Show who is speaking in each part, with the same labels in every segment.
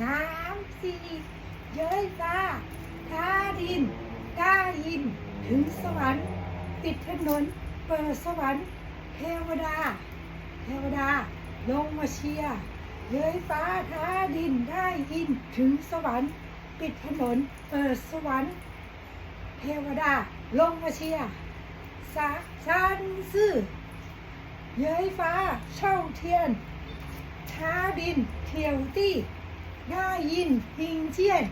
Speaker 1: สามสี่เย้ยฟ้าท้าดินก้ายิน ถึงสวรรค์ปิดถนน เปิดสวรรค์ เทวดา เทวดา ลงมาเชียร์เย้ยฟ้าท้าดินได้ยิน ถึงสวรรค์ ปิดถนน เปิดสวรรค์ เทวดา ลงมาเชียร์สาชันซื่อเย้ยฟ้า เช่าเทียนท้าดินเที่ยวตี้ ยินพิงเจียน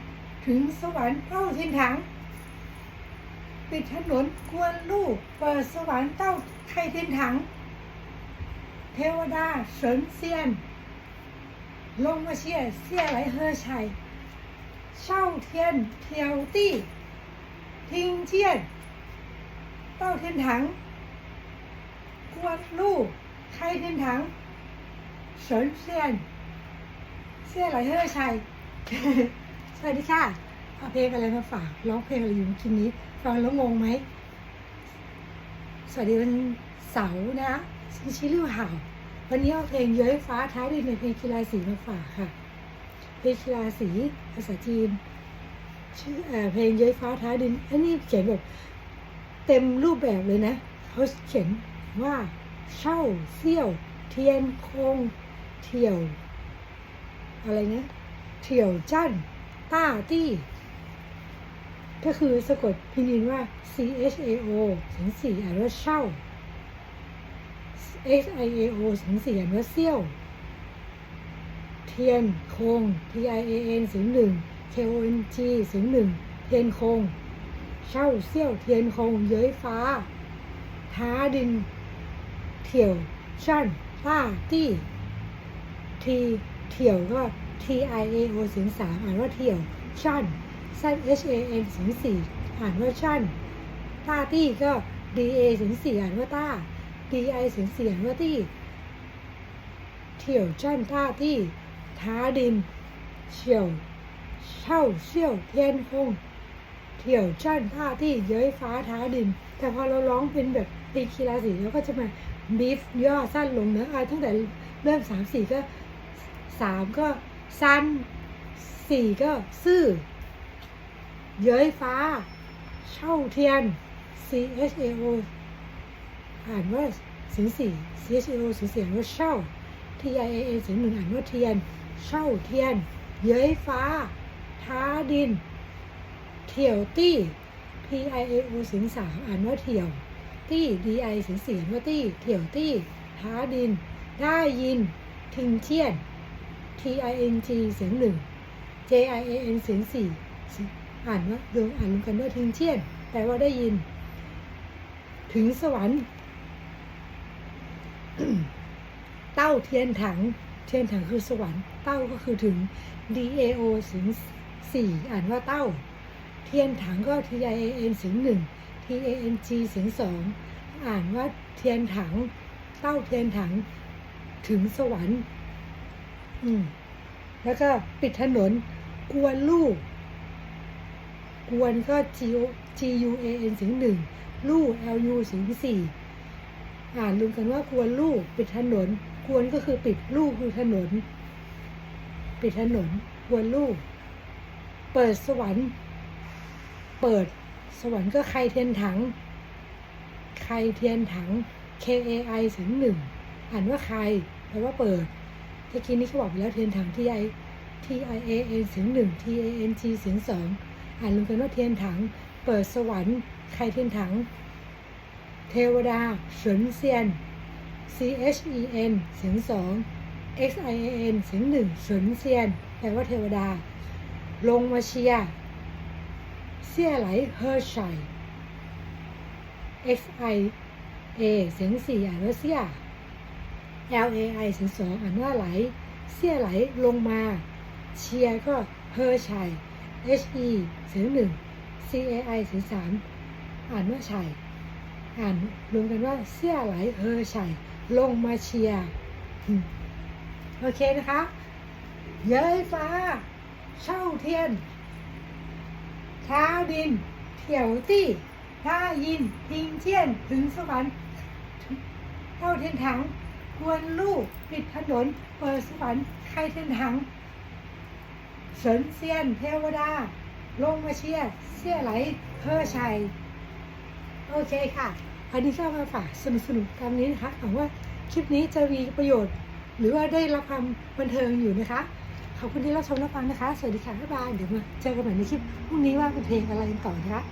Speaker 1: ถึงสวรรค์เต้าเทียนถัง ปิดถนนกวนลูกเปิดสวรรค์เต้าไทยเทียนถัง เทวดาเฉินเซียน ลงมาเชียเสียไหลเฮอชัยเช่าเทียนเที่ยวตี้พิงเจียน เต้าเทียนถังกวนลูกไทยเทียนถังเฉินเซียนเสียไหลเฮอชัย สวัสดีค่ะเอาเพลงอะไรมาฝากร้องเพลงอะไรอยู่เมื่อกี้นี้ฟังแล้วงงไหมสวัสดีวันเสาร์นะชิชิลิวห่าววันนี้เอาเพลงเย้ยฟ้าท้ายดินในเพลงกีฬาสีมาฝากค่ะเพลงกีฬาสีภาษาจีนชื่อเอเพลงเย้ยฟ้าท้ายดินอันนี้เขียนแบบเต็มรูปแบบเลยนะเขาเขียนว่าเช่าเซี่ยว เทียนคงเที่ยว อะไรนะ เที่ยวจั่นต้าตี้ ก็คือสะกดพินินว่า C H A O ถึงสี่อ่านว่าเช่า X I A O ถึงสี่อ่านว่าเซี่ยว เทียนคง T I A N เสียงหนึ่ง K O N G เสียงหนึ่งเทียนคง เช่าเซี่ยวเทียนคง เย้ยฟ้า ท้าดินเที่ยวชั่นต้าตี้ ทีเที่ยวก็ T I A O เสียงสามอ่านว่าเที่ยวชั่นสั้น H A N เสียงสี่อ่านว่าชั่นตาตี้ก็ D A เสียงสี่อ่านว่าต้า D I เสียงสี่อ่านว่าตี้เที่ยวชั่นตาตี้ท้าดินเฉียวเช่าเชี่ยวเทียนคงเที่ยวชั่นท่าที่เย้ยฟ้าท้าดิน แต่พอเราร้องเป็นแบบเป็นคีราสีเราก็จะมาบีฟย่อสั้นลงเนอะอะตั้งแต่เริ่มสามสี่ก็สามก็ สั้นสี่ก็ซื่อ เย้ยฟ้า เช่าเทียน C H A O อ่านว่าสียงสี่ C H A O สียงเสียงว่าเช่า T I A A สียงหนึ่งอ่านว่าเทียน เช่าเทียน เย้ยฟ้า ท้าดิน เที่ยวตี้ P I A O สียงสามอ่านว่าเที่ยว ตี้ D I สียงเสียงว่าตี้ เที่ยวตี้ ท้าดิน ได้ยิน ทิงเทียน T I N G เสียงหนึ่ง J I A N เสียงสี่อ่านว่ารวมอ่านรวมกันว่าทิงเทียนแปลว่าได้ยิน ถึงสวรรค์ เต้าเทียนถัง เทียนถังคือสวรรค์ เต้าก็คือถึง D A O เสียงสี่อ่านว่าเต้า เทียนถังก็ T I A N เสียงหนึ่ง T A N G เสียงสองอ่านว่าเทียนถัง เต้าเทียนถัง ถึงสวรรค์ อืม แล้วก็ปิดถนนกวนลูกกวนก็ G O G U A N เสียงหนึ่งลูก L U เสียงสี่อ่านรวมกันว่ากวนลูกปิดถนนกวนก็คือปิดลูกคือถนน ปิดถนนกวนลูก เปิดสวรรค์ เปิดสวรรค์ก็ใครเทียนถัง ใครเทียนถัง K A I เสียงหนึ่งอ่านว่าใครแปลว่าเปิด เมื่อกี้นี้เขาบอกไปแล้วเทียนถัง T I T I A N เสียงหนึ่ง T A N G เสียงสองอ่านรวมกันว่าเทียนถัง เปิดสวรรค์ใครเทียนถัง เทวดาเฉินเซียน C H E N เสียงสอง X I A N เสียงหนึ่งเฉินเซียน แปลว่าเทวดา ลงมาเชียร์เสี่ยไหลเฮอร์ชัย X I A เสียงสี่อ่านว่าเสี่ย L A I เสียงสองอ่านว่าไหล เสี่ยไหลลงมา เชียก็เฮอร์ชัย H E เสียงหนึ่ง C A I เสียงสามอ่านว่าชัย อ่านรวมกันว่าเสี่ยไหลเฮอร์ชัย ลงมาเชียโอเคนะคะ เย้ยฟ้า เช่าเทียนท้าดินเที่ยวตี้ท้ายินพิงเทียนถึงสวรรค์เท่าเทียนถัง กวนลูกปิดถนน เปิดสวรรค์ใครเทียนถังเฉินเซียนเทวดา ลงมาเชียร์เสียไหลเพอชัย โอเคค่ะอันนี้ก็มาฝากสนุกสนุกกันนี้นะคะหวังว่าคลิปนี้จะมีประโยชน์ หรือว่าได้รับความบันเทิงอยู่นะคะ ขอบคุณที่รับชมรับฟังนะคะ สวัสดีค่ะบ๊ายบายเดี๋ยวมาเจอกันใหม่ในคลิปพรุ่งนี้ว่าเป็นเพลงอะไรกันต่อนะคะ